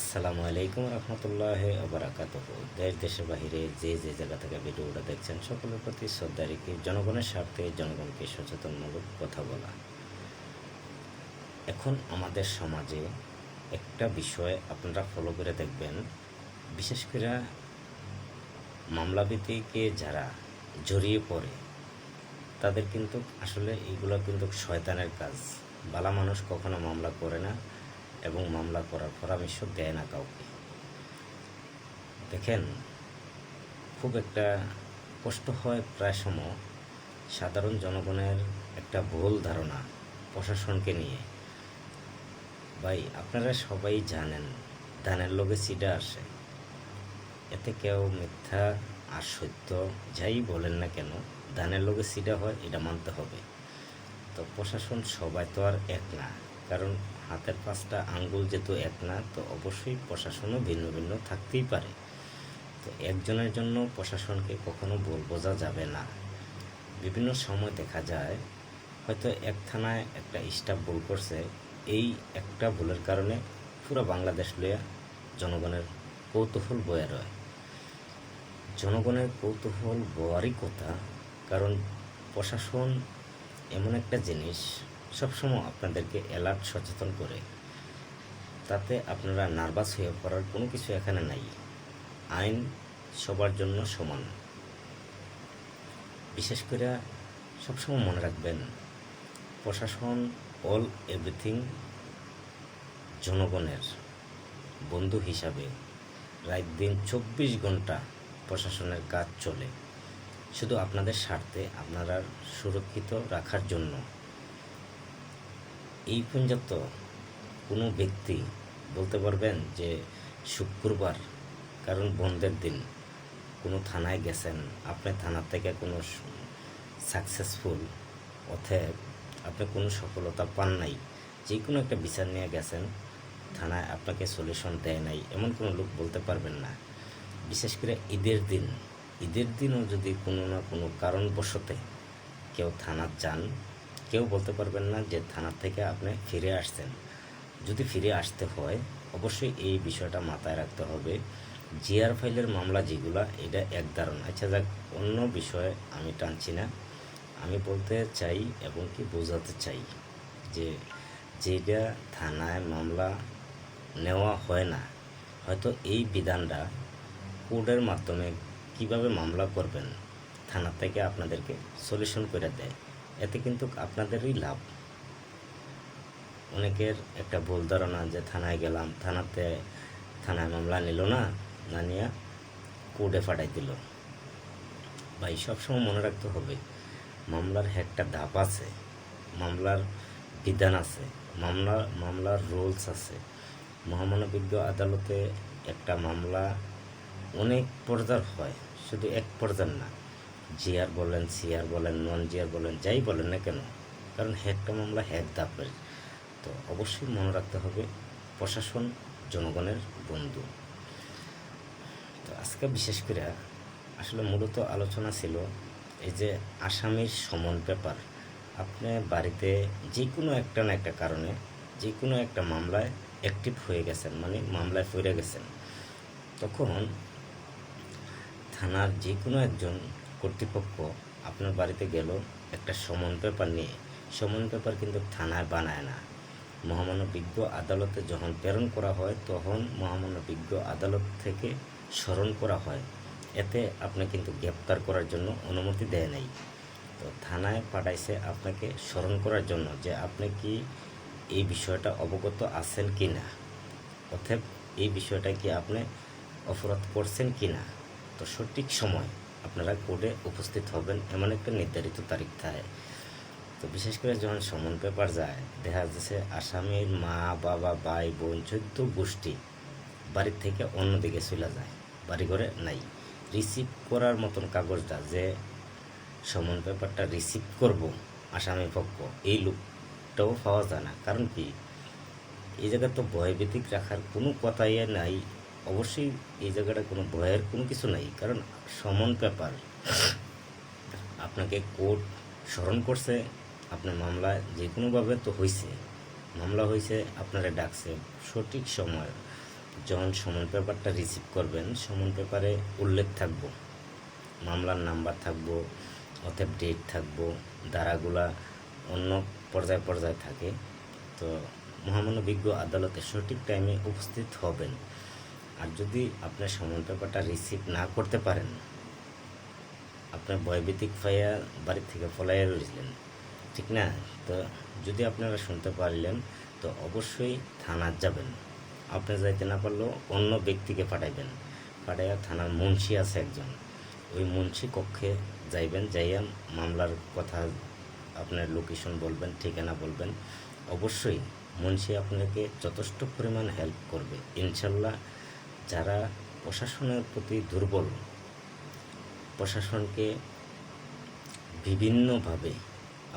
আসসালামু আলাইকুম রহমতুল্লাহ আবরাকাত দেশ, দেশের বাহিরে যে যে জায়গা থেকে ভিডিওটা দেখছেন, সকলের প্রতি শ্রদ্ধা রেখে জনগণের স্বার্থে জনগণকে সচেতনমূলক কথা বলা। এখন আমাদের সমাজে একটা বিষয় আপনারা ফলো করে দেখবেন। বিশেষ করে মামলাভিত্তিকে যারা জড়িয়ে পড়ে, তাদের কিন্তু আসলে এগুলো কিন্তু শয়তানের কাজ। বালা মানুষ কখনো মামলা করে না। এবং মামলা করার পরামর্শ দেয় না কাউকে। দেখেন, খুব একটা কষ্ট হয় প্রায় সময় সাধারণ জনগণের একটা ভুল ধারণা প্রশাসনকে নিয়ে। ভাই, আপনারা সবাই জানেন, ধানের লোকে সিডা আসে। এতে কেউ মিথ্যা আর সত্য যাই বলেন না কেন, ধানের লোকে সিডা হয়, এটা মানতে হবে। তো প্রশাসন সবাই তো আর এক না, কারণ হাতের পাঁচটা আঙ্গুল যেহেতু এক না, তো অবশ্যই প্রশাসনও ভিন্ন ভিন্ন থাকতেই পারে। তো একজনের জন্য প্রশাসনকে কখনো ভুল বোঝা যাবে না। বিভিন্ন সময় দেখা যায়, হয়তো এক থানায় একটা স্টাফ ভুল করছে, এই একটা ভুলের কারণে পুরো বাংলাদেশ লইয়া জনগণের কৌতূহল বয়ে রয়। জনগণের কৌতূহল বওয়ারই কথা, কারণ প্রশাসন এমন একটা জিনিস সবসময় আপনাদেরকে অ্যালার্ট সচেতন করে, তাতে আপনারা নার্ভাস হয়ে পড়ার কোনো কিছু এখানে নাই। আইন সবার জন্য সমান। বিশেষ করে সবসময় মনে রাখবেন, প্রশাসন অল এভরিথিং জনগণের বন্ধু হিসাবে রাত দিন চব্বিশ ঘণ্টা প্রশাসনের কাজ চলে। শুধু আপনাদের স্বার্থে, আপনারা সুরক্ষিত রাখার জন্য। এই পর্যন্ত কোনো ব্যক্তি বলতে পারবেন যে শুক্রবার, কারণ বন্ধের দিন, কোনো থানায় গেছেন আপনি থানা থেকে কোনো সাকসেসফুল অথব আপনি কোনো সফলতা পান নাই, যে কোনো একটা বিচার নিয়ে গেছেন, থানায় আপনাকে সলিউশন দেয় নাই, এমন কোনো লোক বলতে পারবেন না। বিশেষ করে ঈদের দিন, ঈদের দিনও যদি কোনো না কোনো কারণবশতে কেউ থানার যান কেউ বলতে পারবেন না যে থানার থেকে আপনি ফিরে আসছেন। যদি ফিরে আসতে হয়, অবশ্যই এই বিষয়টা মাথায় রাখতে হবে। জিআর ফাইলের মামলা যেগুলা, এটা এক ধারণা। আচ্ছা যাক, অন্য বিষয়ে আমি টানছি না। আমি বলতে চাই এবং কি বোঝাতে চাই যে যেটা থানায় মামলা নেওয়া হয় না, হয়তো এই বিধানটা কোর্টের মাধ্যমে কীভাবে মামলা করবেন, থানা থেকে আপনাদেরকে সলিউশন করে দেয়। এতে কিন্তু আপনাদেরই লাভ। অনেকের একটা ভুল ধারণা যে থানায় গেলাম, থানাতে থানায় মামলা নিল না না নিয়ে কোর্টে ফাটাই দিল। ভাই, সবসময় মনে রাখতে হবে, মামলার একটা ধাপ আছে, মামলার বিধান আছে, মামলা, মামলার রুলস আছে। মহামানবিজ্ঞ আদালতে একটা মামলা অনেক পর্যার হয়, শুধু এক পর্যার না জিআর বলেন সিআর বলেন, নন জিআর বলেন, যাই বলেন না কেন, কারণ একটা মামলা এক দাপের তো অবশ্যই মনে রাখতে হবে, প্রশাসন জনগণের বন্ধু। তো আজকে বিশেষ করে আসলে মূলত আলোচনা ছিল এই যে আসামির সমন পেপার। আপনি বাড়িতে যে কোনো একটা না একটা কারণে যে কোনো একটা মামলায় অ্যাক্টিভ হয়ে গেছেন মানে মামলায় ফিরে গেছেন। তখন থানার যে কোনো একজন কর্তৃপক্ষ আপনার বাড়িতে গেল একটা সমন পেপার নিয়ে। সমন পেপার কিন্তু থানায় বানায় না। মহামানবিজ্ঞ আদালতে যখন প্রেরণ করা হয়, তখন মহামানবিজ্ঞ আদালত থেকে স্মরণ করা হয়। এতে আপনি কিন্তু গ্রেপ্তার করার জন্য অনুমতি দেয় নাই। তো থানায় পাঠাইছে আপনাকে স্মরণ করার জন্য যে আপনি কি এই বিষয়টা অবগত আছেন কি না। অতএব এই বিষয়টা কি আপনি অপরাধ করছেন কি না। তো সঠিক সময় আপনারা কোর্টে উপস্থিত হবেন, এমন একটা নির্ধারিত তারিখ থাকে। তো বিশেষ করে যখন সমন পেপার যায়, দেখা যাচ্ছে আসামির মা, বাবা, ভাই, বোন চোদ্দ গোষ্ঠী বাড়ির থেকে অন্যদিকে চলে যায়, বাড়ি ঘরে নাই। রিসিভ করার মতন কাগজটা যে সমন পেপারটা রিসিভ করব আসামি পক্ষ, এই লোকটাও পাওয়া যায় না। কারণ কি? এই জায়গায় তো ভয়ভীতিক রাখার কোনো কথাই নাই। অবশ্যই এই জায়গাটা কোনো ভয়ের কোনো কিছু নাই, কারণ সমন পেপার। আপনাকে কোর্ট স্মরণ করছে, আপনার মামলা যে কোনোভাবে তো হয়েছে মামলা হয়েছে আপনারা ডাকছে, সঠিক সময় যখন সমন পেপারটা রিসিভ করবেন, সমন পেপারে উল্লেখ থাকব, মামলার নাম্বার থাকব অতএব ডেট থাকব, ধারাগুলা অন্য পর্যায়ে পর্যায়ে থাকে। তো মহামানবিজ্ঞ আদালতে সঠিক টাইমে উপস্থিত হবেন। আর যদি আপনার সমন পেপারটা রিসিভ না করতে পারেন, আপনার ভয়ভীতিক ফাইয়া বাড়ির থেকে ফলাইয়া রয়েছিলেন ঠিক না? তো যদি আপনারা শুনতে পারলেন, তো অবশ্যই থানার যাবেন। আপনি যাইতে না পারলেও অন্য ব্যক্তিকে পাঠাইবেন। পাঠাইয়া থানার মুন্সি আছে একজন। ওই মুন্সি কক্ষে যাইবেন, যাইয়া মামলার কথা আপনার লোকেশন বলবেন, ঠিকানা বলবেন। অবশ্যই মুন্সি আপনাকে যথেষ্ট পরিমাণ হেল্প করবে। ইনশাল্লাহ যারা প্রশাসনের প্রতি দুর্বল, প্রশাসনকে বিভিন্নভাবে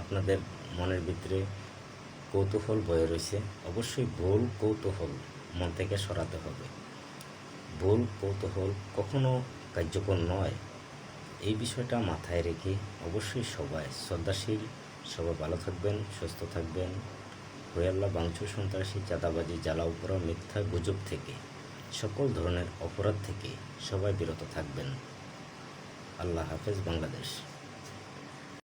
আপনাদের মনের ভিতরে কৌতূহল বয়ে রয়েছে, অবশ্যই ভুল কৌতূহল মন থেকে সরাতে হবে। ভুল কৌতূহল কখনো কার্যকর নয়। এই বিষয়টা মাথায় রেখে অবশ্যই সবাই শ্রদ্ধাশীল, সবাই ভালো থাকবেন, সুস্থ থাকবেন। হইয়াল্লা বাংচু সন্ত্রাসী চাঁদাবাজি জ্বালা উপরা মিথ্যা গুজব থেকে। সকল ধরনের অপরাধ থেকে সবাই বিরত থাকবেন। আল্লাহ হাফেজ বাংলাদেশ।